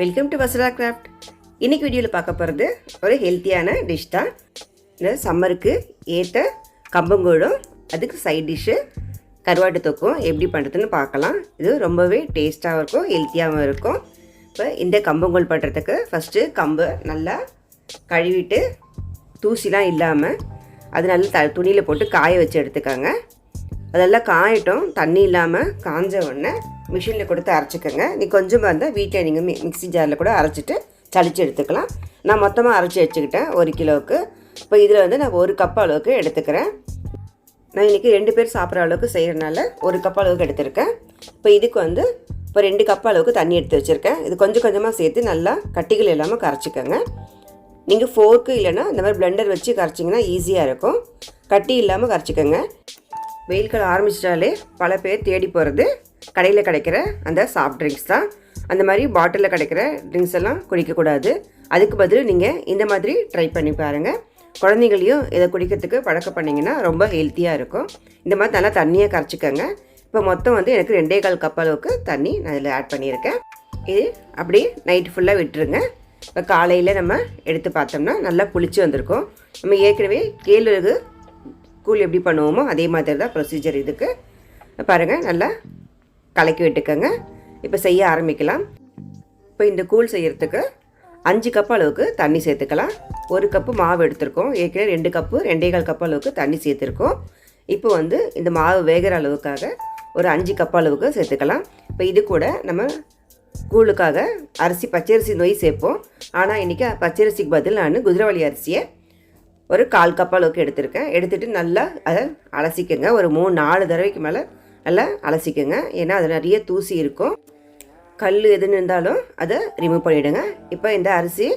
Welcome to Vesara craft இன்றைக்கி வீடியோவில் பார்க்க போகிறது ஒரு ஹெல்த்தியான டிஷ் தான். இந்த சம்மருக்கு ஏற்ற கம்பங்கூழும் அதுக்கு சைட் டிஷ்ஷு கருவாட்டு தொக்கும் எப்படி பண்ணுறதுன்னு பார்க்கலாம். இது ரொம்பவே டேஸ்ட்டாகவும் இருக்கும் ஹெல்த்தியாகவும் இருக்கும். இப்போ இந்த கம்பங்கூழ் பண்ணுறதுக்கு ஃபஸ்ட்டு கம்பை நல்லா கழுவிட்டு தூசிலாம் இல்லாமல் அது நல்லா த துணியில் போட்டு காய வச்சு எடுத்துக்கோங்க. அதெல்லாம் காயட்டும் தண்ணி இல்லாமல் காஞ்ச உடனே மிஷினில் கொடுத்து அரைச்சிக்கோங்க. நீ கொஞ்சமாக இருந்தால் வீட்டில் நீங்கள் மி மிக்ஸி ஜாரில் கூட அரைச்சிட்டு சளிச்சு எடுத்துக்கலாம். நான் மொத்தமாக அரைச்சி வச்சுக்கிட்டேன் ஒரு கிலோவுக்கு. இப்போ இதில் வந்து நான் ஒரு கப் அளவுக்கு எடுத்துக்கிறேன். நான் இன்றைக்கி ரெண்டு பேர் சாப்பிட்ற அளவுக்கு செய்கிறனால ஒரு கப் அளவுக்கு எடுத்திருக்கேன். இப்போ இதுக்கு வந்து இப்போ ரெண்டு கப் அளவுக்கு தண்ணி எடுத்து வச்சுருக்கேன். இது கொஞ்சம் கொஞ்சமாக சேர்த்து நல்லா கட்டிகள் இல்லாமல் கரைச்சிக்கோங்க. நீங்கள் ஃபோர்க்கு இல்லைன்னா இந்த மாதிரி பிளெண்டர் வச்சு கரைச்சிங்கன்னா ஈஸியாக இருக்கும். கட்டி இல்லாமல் கரைச்சிக்கோங்க. வெயில் காலம் ஆரம்பிச்சிட்டாலே பல பேர் தேடி போகிறது கடையில் கிடைக்கிற அந்த சாஃப்ட் ட்ரிங்க்ஸ் தான். அந்த மாதிரி பாட்டிலில் கிடைக்கிற ட்ரிங்க்ஸ் எல்லாம் குடிக்கக்கூடாது. அதுக்கு பதில் நீங்கள் இந்த மாதிரி ட்ரை பண்ணி பாருங்கள் குழந்தைங்களையும் இதை குடிக்கிறதுக்கு பழக்கம் பண்ணிங்கன்னா ரொம்ப ஹெல்த்தியாக இருக்கும். இந்த மாதிரி நல்லா தண்ணியை கரைச்சிக்கோங்க. இப்போ மொத்தம் வந்து எனக்கு ரெண்டே கால் கப் அளவுக்கு தண்ணி நான் இதில் ஆட் பண்ணியிருக்கேன். இது அப்படியே நைட் ஃபுல்லாக விட்டுருங்க. இப்போ காலையில் நம்ம எடுத்து பார்த்தோம்னா நல்லா புளிச்சு வந்திருக்கும். நம்ம ஏற்கனவே கேழ்வரகு கூழ் எப்படி பண்ணுவோமோ அதே மாதிரி தான் ப்ரொசீஜர் இதுக்கு. பாருங்கள் நல்லா கலக்கி விட்டுக்கோங்க. இப்போ செய்ய ஆரம்பிக்கலாம். இப்போ இந்த கூழ் செய்கிறதுக்கு அஞ்சு கப் அளவுக்கு தண்ணி சேர்த்துக்கலாம். ஒரு கப்பு மாவு எடுத்திருக்கோம். ஏற்கனவே ரெண்டு கப்பு ரெண்டே கால் கப் அளவுக்கு தண்ணி சேர்த்துருக்கோம். இப்போ வந்து இந்த மாவு வேகிற அளவுக்காக ஒரு அஞ்சு கப் அளவுக்கு சேர்த்துக்கலாம். இப்போ இது கூட நம்ம கூழுக்காக அரிசி பச்சரிசி நொய் சேர்ப்போம். ஆனால் இன்றைக்கி பச்சரிசிக்கு பதில் நான் குதிரவாளி அரிசியை ஒரு கால் கப் அளவுக்கு எடுத்திருக்கேன். எடுத்துகிட்டு நல்லா அதை அலசிக்கங்க. ஒரு மூணு நாலு தடவைக்கு மேலே நல்லா அலசிக்கங்க. ஏன்னா அது நிறைய தூசி இருக்கும். கல் எதுன்னு இருந்தாலும் அதை ரிமூவ் பண்ணிவிடுங்க இப்போ இந்த அரிசி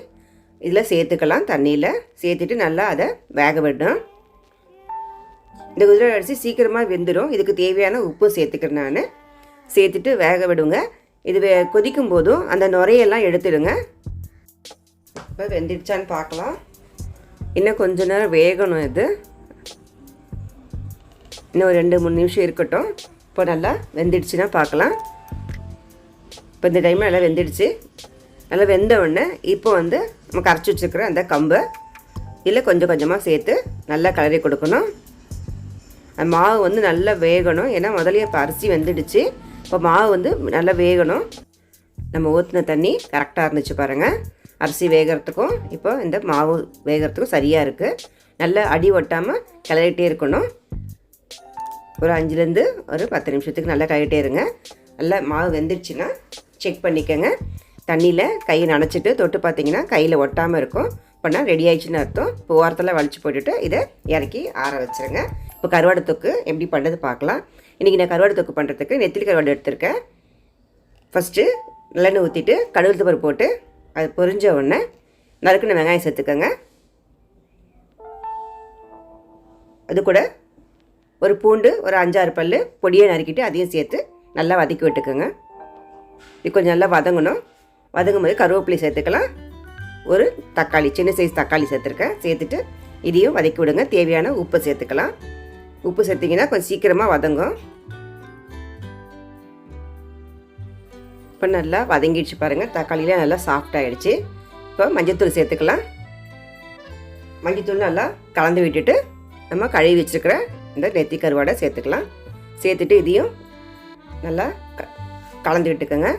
இதில் சேர்த்துக்கலாம் தண்ணியில். சேர்த்துட்டு நல்லா அதை வேக விடணும். இந்த குதிரை அரிசி சீக்கிரமாக வெந்துடும் இதுக்கு தேவையான உப்பு சேர்த்துக்கிறேன் நான். சேர்த்துட்டு வேக விடுங்க. இது வே கொதிக்கும் போதும் அந்த நுரையெல்லாம் எடுத்துடுங்க. இப்போ வெந்துடுச்சான்னு பார்க்கலாம். இன்னும் கொஞ்ச நேரம் வேகணும் இது. இன்னும் ஒரு ரெண்டு மூணு நிமிஷம் இருக்கட்டும். இப்போ நல்லா வெந்துடுச்சுன்னா பார்க்கலாம். இப்போ இந்த டைமில் நல்லா வெந்துடுச்சு. நல்லா வெந்த உடனே இப்போ வந்து நம்ம கரைச்சி வச்சுருக்கிற அந்த கம்பை இதில் கொஞ்சம் கொஞ்சமாக சேர்த்து நல்லா கலரி கொடுக்கணும். அந்த மாவு வந்து நல்லா வேகணும். ஏன்னா முதல்ல இப்போ அரிசி வெந்துடுச்சு. இப்போ மாவு வந்து நல்லா வேகணும். நம்ம ஊற்றின தண்ணி கரெக்டாக இருந்துச்சு பாருங்கள் அரிசி வேகிறதுக்கும் இப்போ இந்த மாவு வேகிறதுக்கும் சரியாக இருக்குது நல்லா அடி ஒட்டாமல் கிளறிட்டே இருக்கணும். ஒரு அஞ்சுலேருந்து ஒரு பத்து நிமிஷத்துக்கு நல்லா கழிட்டே இருங்க. நல்லா மாவு வெந்துடுச்சுன்னா செக் பண்ணிக்கோங்க. தண்ணியில் கையை நனைச்சிட்டு தொட்டு பார்த்தீங்கன்னா கையில் ஒட்டாமல் இருக்கும். இப்போனா ரெடி ஆயிடுச்சுன்னு அர்த்தம். இப்போ ஓரத்தில் வலிச்சு போட்டுட்டு இதை இறக்கி ஆற வச்சுருங்க. இப்போ கருவாடு தொக்கு எப்படி பண்ணுறது பார்க்கலாம். இன்றைக்கி நான் கருவாடு தொக்கு பண்ணுறதுக்கு நெத்திலி கருவாடு எடுத்திருக்கேன். ஃபஸ்ட்டு நல்லெண்ணெய் ஊற்றிட்டு கடுகு பருப்பு போட்டு அது பொரிஞ்ச உடனே நறுக்குன வெங்காயம் சேர்த்துக்கோங்க. அது கூட ஒரு பூண்டு ஒரு அஞ்சாறு பல் பொடியை நறுக்கிட்டு அதையும் சேர்த்து நல்லா வதக்கி விட்டுக்கோங்க. இது கொஞ்சம் நல்லா வதங்கணும். வதங்கும் போது கருவேப்பிலை சேர்த்துக்கலாம். ஒரு தக்காளி சின்ன சைஸ் தக்காளி சேர்த்துருக்கேன். சேர்த்துட்டு இதையும் வதக்கி விடுங்க. தேவையான உப்பு சேர்த்துக்கலாம். உப்பு சேர்த்திங்கன்னா கொஞ்சம் சீக்கிரமாக வதங்கும். இப்போ நல்லா வதங்கிடுச்சு பாருங்கள் தக்காளியெலாம் நல்லா சாஃப்ட் ஆகிடுச்சு இப்போ மஞ்சத்தூள் சேர்த்துக்கலாம். மஞ்சத்தூள் நல்லா கலந்து விட்டுட்டு நம்ம கழுவி வச்சுருக்கிற இந்த நெத்தி கருவாடை சேர்த்துக்கலாம். சேர்த்துட்டு இதையும் நல்லா க கலந்து விட்டுக்கோங்க.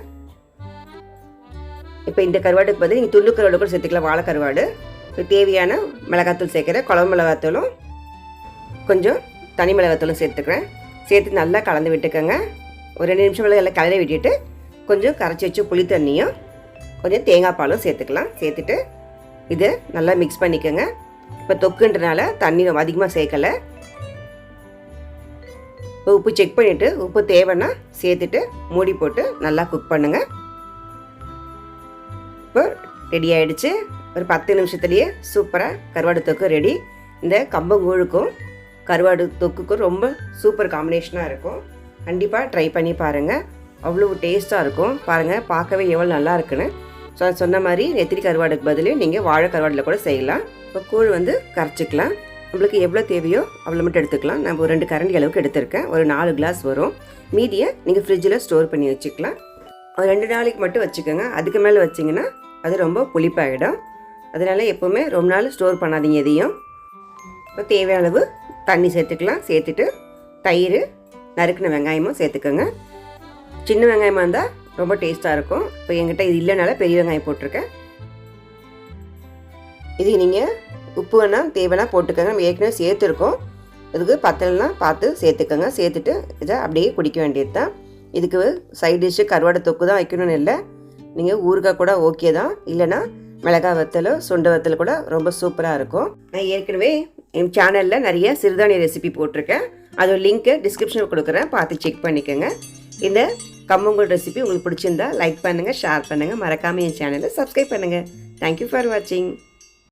இப்போ இந்த கருவாட்டுக்கு பதில் நீங்கள் துள்ளு கருவாடு கூட சேர்த்துக்கலாம் வாழை கருவாடு. இப்போ தேவையான மிளகாத்தூள் சேர்க்குறேன். குழம்பு மிளகாத்தூளும் கொஞ்சம் தனி மிளகாத்தூளும் சேர்த்துக்கிறேன். சேர்த்து நல்லா கலந்து விட்டுக்கோங்க. ஒரு ரெண்டு நிமிஷம் மேலே எல்லாம் கலரி விட்டுட்டு கொஞ்சம் கரைச்சி வச்சு புளி தண்ணியும் கொஞ்சம் தேங்காய் பாலும் சேர்த்துக்கலாம். சேர்த்துட்டு இது நல்லா மிக்ஸ் பண்ணிக்கோங்க. இப்போ தொக்குன்றனால தண்ணி அதிகமாக சேர்க்கலை. இப்போ உப்பு செக் பண்ணிவிட்டு உப்பு தேவைன்னா சேர்த்துட்டு மூடி போட்டு நல்லா குக் பண்ணுங்கள் இப்போ ரெடி ஆகிடுச்சு ஒரு பத்து நிமிஷத்துலேயே சூப்பராக கருவாடு தொக்கு ரெடி இந்த கம்பங்கூழுக்கும் கருவாடு தொக்குக்கும் ரொம்ப சூப்பர் காம்பினேஷனாக இருக்கும். கண்டிப்பாக ட்ரை பண்ணி பாருங்கள் அவ்வளோ டேஸ்ட்டாக இருக்கும். பாருங்கள் பார்க்கவே எவ்வளோ நல்லா இருக்குன்னு. ஸோ சொன்ன மாதிரி நெத்திரி கருவாடுக்கு பதிலே நீங்கள் வாழை கருவாடில் கூட செய்யலாம். இப்போ கூழ் வந்து கரைச்சிக்கலாம். நம்மளுக்கு எவ்வளோ தேவையோ அவ்வளோ மட்டும் எடுத்துக்கலாம். நான் ஒரு ரெண்டு கரண்டி அளவுக்கு எடுத்திருக்கேன். ஒரு நாலு கிளாஸ் வரும். மீதியை நீங்கள் ஃப்ரிட்ஜில் ஸ்டோர் பண்ணி வச்சுக்கலாம். ஒரு ரெண்டு நாளைக்கு மட்டும் வச்சுக்கோங்க. அதுக்கு மேலே வச்சிங்கன்னா அது ரொம்ப புளிப்பாகிடும் அதனால் எப்போவுமே ரொம்ப நாள் ஸ்டோர் பண்ணாதீங்க எதையும். இப்போ தேவையான அளவு தண்ணி சேர்த்துக்கலாம். சேர்த்துட்டு தயிர் நறுக்கின வெங்காயமும் சேர்த்துக்கோங்க. சின்ன வெங்காயமாக இருந்தால் ரொம்ப டேஸ்ட்டாக இருக்கும். இப்போ எங்கிட்ட இது இல்லைனால பெரிய வெங்காயம் போட்டிருக்கேன். இது நீங்கள் உப்பு வேணால் தேவைன்னா போட்டுக்கோங்க. நம்ம ஏற்கனவே சேர்த்துருக்கோம். இதுக்கு பத்தலைனா பார்த்து சேர்த்துக்கோங்க. சேர்த்துட்டு இதை அப்படியே குடிக்க வேண்டியது தான் இதுக்கு சைட் டிஷ்ஷு கருவாடை தொக்கு தான் வைக்கணும்னு இல்லை. நீங்கள் ஊறுகாய் கூட ஓகே தான். இல்லைன்னா மிளகாய் வத்தலோ சுண்டை வத்தல் கூட ரொம்ப சூப்பராக இருக்கும். நான் ஏற்கனவே என் சேனலில் நிறைய சிறுதானிய ரெசிபி போட்டிருக்கேன். அதோட லிங்க்கு டிஸ்கிரிப்ஷனில் கொடுக்குறேன். பார்த்து செக் பண்ணிக்கோங்க. இந்த கம்மங்கூழ் ரெசிபி உங்களுக்கு பிடிச்சிருந்தா லைக் பண்ணுங்கள் ஷேர் பண்ணுங்கள் மறக்காமல் என் சேனலை சப்ஸ்கிரைப் பண்ணுங்கள் தேங்க்யூ ஃபார் வாட்சிங்